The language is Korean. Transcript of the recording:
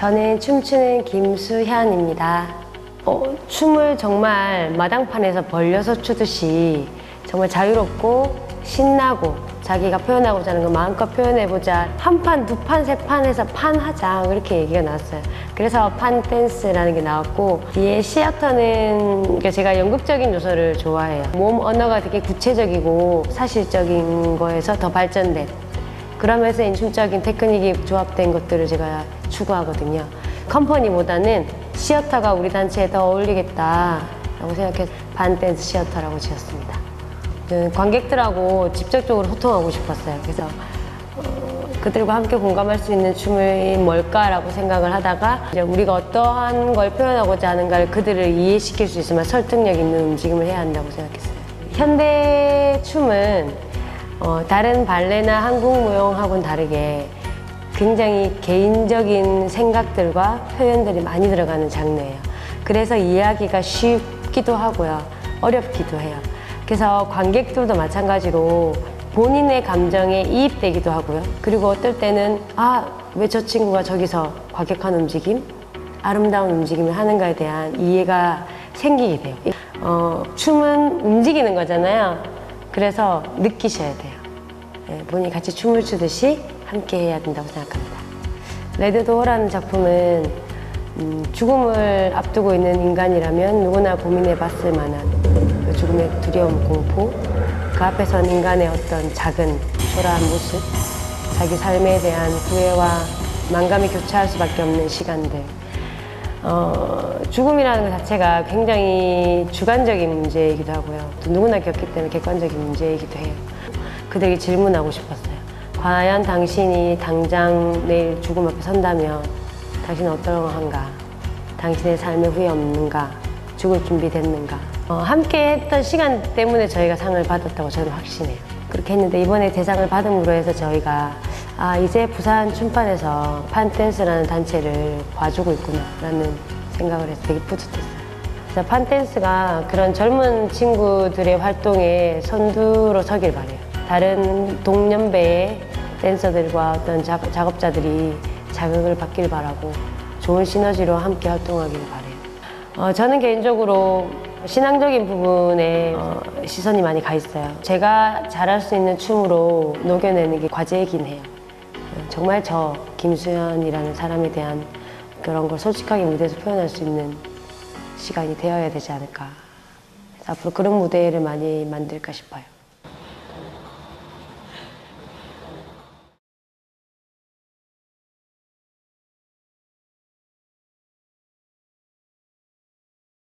저는 춤추는 김수현입니다. 어, 춤을 정말 마당판에서 벌려서 추듯이 정말 자유롭고 신나고 자기가 표현하고자 하는 거 마음껏 표현해보자. 한 판, 두 판, 세 판에서 판 하자. 그렇게 얘기가 나왔어요. 그래서 판 댄스라는 게 나왔고, 뒤에 시어터는 제가 연극적인 요소를 좋아해요. 몸 언어가 되게 구체적이고 사실적인 거에서 더 발전된 그러면서 인춤적인 테크닉이 조합된 것들을 제가 추구하거든요. 컴퍼니보다는 시어터가 우리 단체에 더 어울리겠다라고 생각해서 반댄스 시어터라고 지었습니다. 그 관객들하고 직접적으로 소통하고 싶었어요. 그래서 어, 그들과 함께 공감할 수 있는 춤이 뭘까라고 생각을 하다가 이제 우리가 어떠한 걸 표현하고자 하는가를 그들을 이해시킬 수 있으면 설득력 있는 움직임을 해야 한다고 생각했어요. 현대 춤은 어, 다른 발레나 한국 무용하고는 다르게 굉장히 개인적인 생각들과 표현들이 많이 들어가는 장르예요. 그래서 이해하기가 쉽기도 하고요. 어렵기도 해요. 그래서 관객들도 마찬가지로 본인의 감정에 이입되기도 하고요. 그리고 어떨 때는 아, 왜 저 친구가 저기서 과격한 움직임, 아름다운 움직임을 하는가에 대한 이해가 생기게 돼요. 어, 춤은 움직이는 거잖아요. 그래서 느끼셔야 돼요. 예, 본인이 같이 춤을 추듯이 함께 해야 된다고 생각합니다. 레드도어라는 작품은 음, 죽음을 앞두고 있는 인간이라면 누구나 고민해 봤을 만한 그 죽음의 두려움, 공포, 그 앞에선 인간의 어떤 작은 초라한 모습, 자기 삶에 대한 후회와 만감이 교차할 수밖에 없는 시간들. 어, 죽음이라는 것 자체가 굉장히 주관적인 문제이기도 하고요. 또 누구나 겪기 때문에 객관적인 문제이기도 해요. 그들에게 질문하고 싶었어요. 과연 당신이 당장 내일 죽음 앞에 선다면 당신은 어떠한가? 당신의 삶에 후회 없는가? 죽을 준비 됐는가? 어, 함께 했던 시간 때문에 저희가 상을 받았다고 저는 확신해요. 그렇게 했는데 이번에 대상을 받음으로 해서 저희가 아, 이제 부산 춤판에서 판댄스라는 단체를 봐주고 있구나라는 생각을 해서 되게 뿌듯했어요. 그래서 판댄스가 그런 젊은 친구들의 활동에 선두로 서길 바래요. 다른 동년배의 댄서들과 어떤 작, 작업자들이 자극을 받길 바라고 좋은 시너지로 함께 활동하길 바래요. 어, 저는 개인적으로 신앙적인 부분에 어, 시선이 많이 가 있어요. 제가 잘할 수 있는 춤으로 녹여내는 게 과제이긴 해요. 어, 정말 저 김수현이라는 사람에 대한 그런 걸 솔직하게 무대에서 표현할 수 있는 시간이 되어야 되지 않을까. 앞으로 그런 무대를 많이 만들까 싶어요.